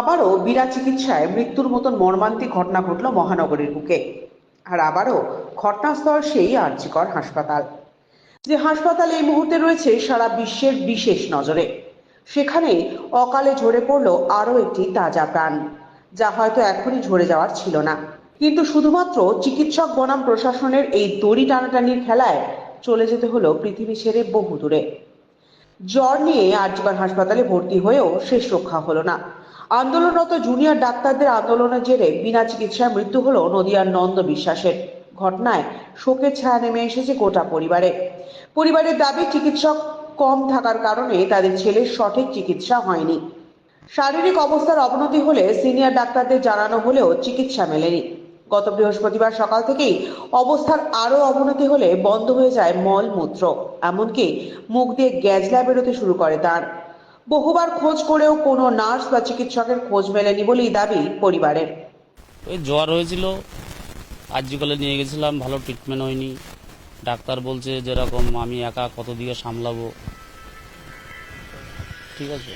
আবারও বিনা চিকিৎসায় মৃত্যুর মতন মর্মান্তিক ঘটনা ঘটল মহানগরীর বুকে। আর আবারও ঘটনাস্থল সেই আর্যিকর হাসপাতাল। যে হাসপাতাল এই মুহূর্তে রয়েছে সারা বিশ্বের বিশেষ নজরে। সেখানে অকালে ঝরে পড়ল আরও একটি তাজা প্রাণ, যা হয়তো এখনই ঝরে যাওয়ার ছিল না। কিন্তু শুধুমাত্র চিকিৎসক বনাম প্রশাসনের এই দড়ি টানাটানির খেলায় চলে যেতে হলো পৃথিবী ছেড়ে বহু দূরে জ্বর নিয়ে আর্যিকর হাসপাতালে ভর্তি হয়েও শেষ রক্ষা হলো না। আন্দোলনরত জুনিয়র ডাক্তারদের আন্দোলনের জেরে বিনা চিকিৎসায় মৃত্যু হলো নদিয়ার নন্দ বিশ্বাসের। ঘটনায় শোকের ছায়া নেমে এসেছে গোটা পরিবারে। পরিবারের দাবি, চিকিৎসক কম থাকার কারণে তাদের ছেলের সঠিক চিকিৎসা হয়নি। শারীরিক অবস্থার অবনতি হলে সিনিয়র ডাক্তারদের জানানো হলেও চিকিৎসা মেলেনি। গত বৃহস্পতিবার সকাল থেকেই অবস্থার আরও অবনতি হলে বন্ধ হয়ে যায় মলমূত্র। এমনকি মুখ দিয়ে গ্যাজলা বেরোতে শুরু করে তার। বহুবার খোঁজ করেও কোনো নার্স বা চিকিৎসকের খোঁজ মেলেনি বলেই দাবি পরিবারের। ওই জ্বর হয়েছিল আর্জিকলে নিয়ে গেছিলাম, ভালো ট্রিটমেন্ট হয়নি। ডাক্তার বলছে যেরকম আমি একা কত দিকে সামলাবো। ঠিক আছে?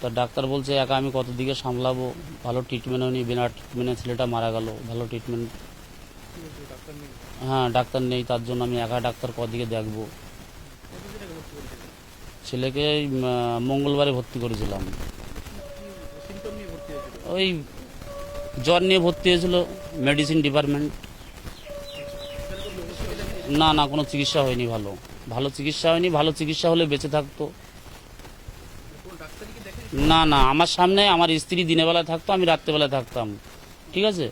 তা ডাক্তার বলছে একা আমি কত দিকে সামলাবো, ভালো ট্রিটমেন্ট হয়নি, বিনা ট্রিটমেন্টে ছেলেটা মারা গেল, ভালো ট্রিটমেন্ট হ্যাঁ ডাক্তার নেই, তার জন্য আমি একা ডাক্তার কদিকে দেখব? ছেলেকে মঙ্গলবারে ভর্তি করেছিলাম। ওই জ্বর নিয়ে ভর্তি হয়েছিল মেডিসিন ডিপার্টমেন্ট। না না, কোনো চিকিৎসা হয়নি ভালো। ভালো চিকিৎসা হয়নি, ভালো চিকিৎসা হলে বেঁচে থাকতো। না না, আমার সামনে আমার স্ত্রী দিনের বেলায় থাকতো, আমি রাত্রেবেলায় থাকতাম। ঠিক আছে?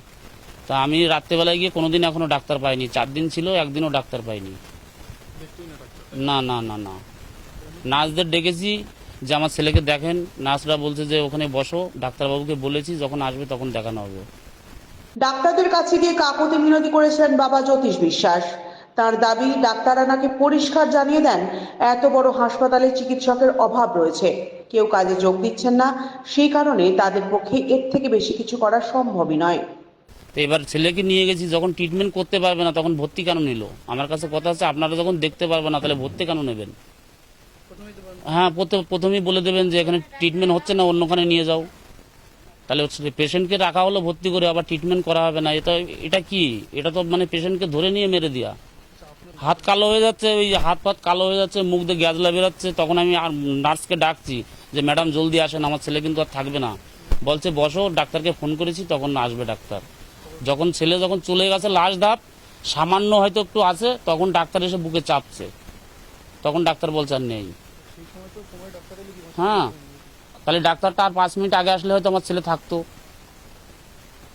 তা আমি রাত্রেবেলায় গিয়ে কোনোদিন এখনও ডাক্তার পাইনি। চার দিন ছিল, একদিনও ডাক্তার পাইনি। না না না না। নার্সদের ডেকেছি যে আমার ছেলেকে দেখেন। নার্সরা বলছে যে ওখানে বসো ডাক্তারবাবুকে বলেছি যখন আসবে তখন দেখানো হবে। ডাক্তারদের কাছে গিয়ে কাকুতি মিনতি করেছেন বাবা জ্যোতিষ বিশ্বাস। তার দাবি ডাক্তাররা নাকি পরিষ্কার জানিয়ে দেন এত বড় হাসপাতালে চিকিৎসকের অভাব রয়েছে। কেউ কাজে যোগ দিচ্ছেন না সেই কারণে তাদের পক্ষে এর থেকে বেশি কিছু করা সম্ভবই নয়। তো এবার ছেলেকে নিয়ে গেছি যখন ট্রিটমেন্ট করতে পারবে না তখন ভর্তি কেন নিল? আমার কাছে কথা আছে আপনারা যখন দেখতে পারবে না তাহলে ভর্তি কেন নেবেন? হ্যাঁ প্রথম- প্রথমেই বলে দেবেন যে এখানে ট্রিটমেন্ট হচ্ছে না, অন্যখানে নিয়ে যাও। তাহলে পেশেন্টকে রাখা হলো, ভর্তি করে আবার ট্রিটমেন্ট করা হবে না। এটা এটা কি? এটা তো মানে পেশেন্টকে ধরে নিয়ে মেরে দেওয়া হাত কালো হয়ে যাচ্ছে, ওই হাত পাত কালো হয়ে যাচ্ছে, মুখ দিয়ে গ্যাজলা বেরোচ্ছে তখন আমি আর নার্সকে ডাকছি যে, ম্যাডাম, জলদি আসেন, আমার ছেলে কিন্তু আর থাকবে না। বলছে, বসো, ডাক্তারকে ফোন করেছি, তখন আসবে ডাক্তার। যখন ছেলে যখন চলে গেছে লাস্ট ধাপ, সামান্য হয়তো একটু আছে, তখন ডাক্তার এসে বুকে চাপছে। তখন ডাক্তার বলছে আর নেই। হ্যাঁ তাহলে ডাক্তারটা আর পাঁচ মিনিট আগে আসলে হয়তো আমার ছেলে থাকতো।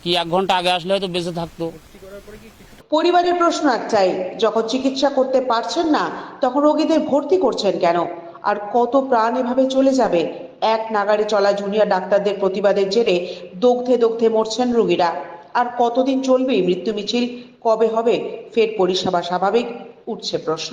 কি এক ঘণ্টা আগে আসলে হয়তো বেঁচে থাকতো। পরিবারের প্রশ্ন একটাই যখন চিকিৎসা করতে পারছেন না, তখন রোগীদের ভর্তি করছেন কেন? আর কত প্রাণ এভাবে চলে যাবে? এক নাগারে চলা জুনিয়র ডাক্তারদের প্রতিবাদের জেরে দগ্ধে দগ্ধে মরছেন রোগীরা। আর কতদিন চলবে মৃত্যু মিছিল? কবে হবে? ফের পরিষেবা স্বাভাবিক, উঠছে প্রশ্ন।